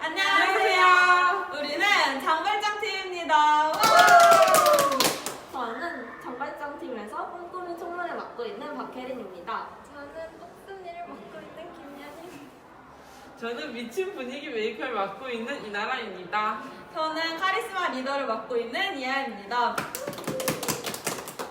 안녕하세요. 우리는 장발장 팀입니다. 저는 정발장 팀에서 꿈꾸미 총무를 맡고 있는 박혜린입니다. 저는 옥순이를 맡고 있는 김연희. 저는 미친 분위기 메이커를 맡고 있는 이나라입니다. 저는 카리스마 리더를 맡고 있는 이하입니다.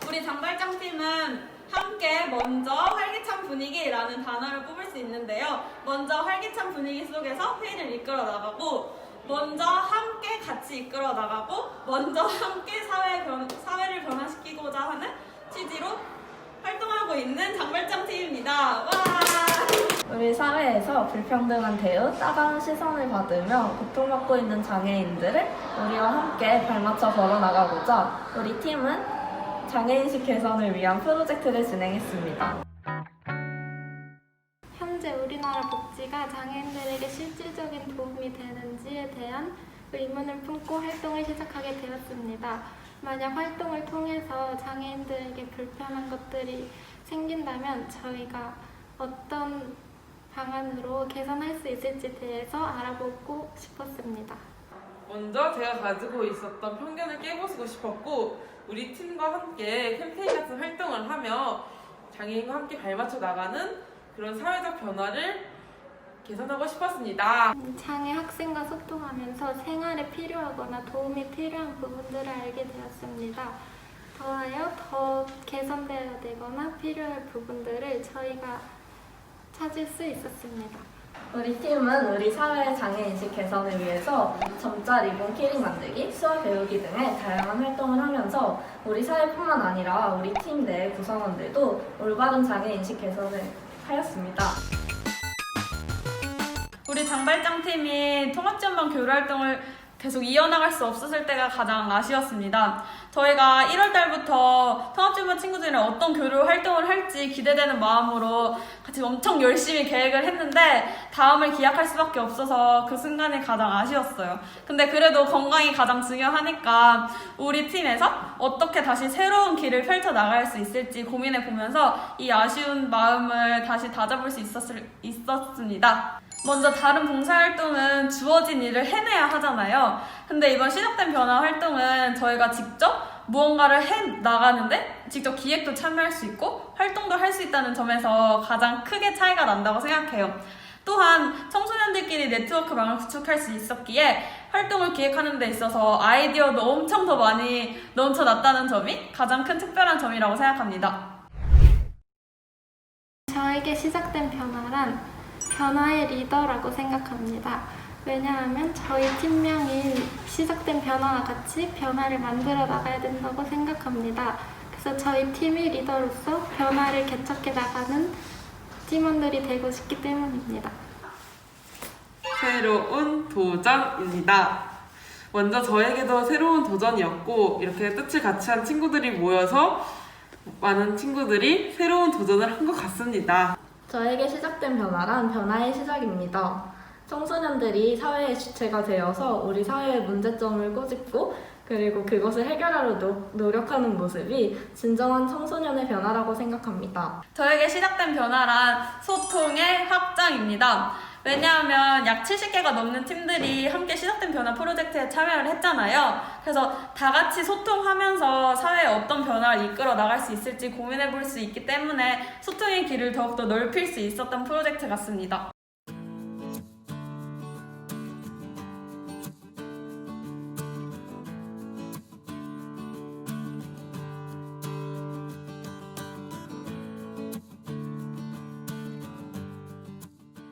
우리 장발장 팀은 함께 먼저 활기찬 분위기라는 단어를 뽑을 수 있는데요. 먼저 활기찬 분위기 속에서 회의를 이끌어 나가고, 먼저 함께 같이 이끌어 나가고, 먼저 함께 사회 변, 사회를 변화시키고자 하는 취지로 활동하고 있는 장발장 팀입니다. 와! 우리 사회에서 불평등한 대우, 따가운 시선을 받으며 고통받고 있는 장애인들을 우리와 함께 발맞춰 걸어나가고자 우리 팀은 장애인식 개선을 위한 프로젝트를 진행했습니다. 현재 우리나라 복지가 장애인들에게 실질적인 도움이 되는지에 대한 의문을 품고 활동을 시작하게 되었습니다. 만약 활동을 통해서 장애인들에게 불편한 것들이 생긴다면 저희가 어떤 방안으로 개선할 수 있을지 대해서 알아보고 싶었습니다. 먼저 제가 가지고 있었던 편견을 깨부수고 싶었고 우리 팀과 함께 캠페인 같은 활동을 하며 장애인과 함께 발맞춰 나가는 그런 사회적 변화를 개선하고 싶었습니다. 장애 학생과 소통하면서 생활에 필요하거나 도움이 필요한 부분들을 알게 되었습니다. 더하여 더 개선되어야 되거나 필요할 부분들을 저희가 찾을 수 있었습니다. 우리 팀은 우리 사회의 장애 인식 개선을 위해서 점자 리본 키링 만들기, 수화 배우기 등의 다양한 활동을 하면서 우리 사회뿐만 아니라 우리 팀 내 구성원들도 올바른 장애 인식 개선을 하였습니다. 우리 장발장 팀이 통합지원반 교류 활동을 계속 이어나갈 수 없었을 때가 가장 아쉬웠습니다. 저희가 1월 달부터 통합지원반 친구들이랑 어떤 교류 활동을 할지 기대되는 마음으로 같이 엄청 열심히 계획을 했는데 다음을 기약할 수밖에 없어서 그 순간이 가장 아쉬웠어요. 근데 그래도 건강이 가장 중요하니까 우리 팀에서 어떻게 다시 새로운 길을 펼쳐 나갈 수 있을지 고민해 보면서 이 아쉬운 마음을 다시 다잡을 수 있었을, 있었습니다. 먼저 다른 봉사활동은 주어진 일을 해내야 하잖아요. 근데 이번 시작된 변화 활동은 저희가 직접 무언가를 해 나가는데 직접 기획도 참여할 수 있고 활동도 할 수 있다는 점에서 가장 크게 차이가 난다고 생각해요. 또한 청소년들끼리 네트워크망을 구축할 수 있었기에 활동을 기획하는 데 있어서 아이디어도 엄청 더 많이 넘쳐났다는 점이 가장 큰 특별한 점이라고 생각합니다. 저에게 시작된 변화란 변화의 리더라고 생각합니다. 왜냐하면 저희 팀명인 시작된 변화와 같이 변화를 만들어 나가야 된다고 생각합니다. 그래서 저희 팀의 리더로서 변화를 개척해 나가는 팀원들이 되고 싶기 때문입니다. 새로운 도전입니다. 먼저 저에게도 새로운 도전이었고 이렇게 뜻을 같이 한 친구들이 모여서 많은 친구들이 새로운 도전을 한 것 같습니다. 저에게 시작된 변화란 변화의 시작입니다. 청소년들이 사회의 주체가 되어서 우리 사회의 문제점을 꼬집고 그리고 그것을 해결하려 노, 노력하는 모습이 진정한 청소년의 변화라고 생각합니다. 저에게 시작된 변화란 소통의 확장입니다. 왜냐하면 약 70개가 넘는 팀들이 함께 시작된 변화 프로젝트에 참여를 했잖아요. 그래서 다 같이 소통하면서 사회에 어떤 변화를 이끌어 나갈 수 있을지 고민해 볼 수 있기 때문에 소통의 길을 더욱더 넓힐 수 있었던 프로젝트 같습니다.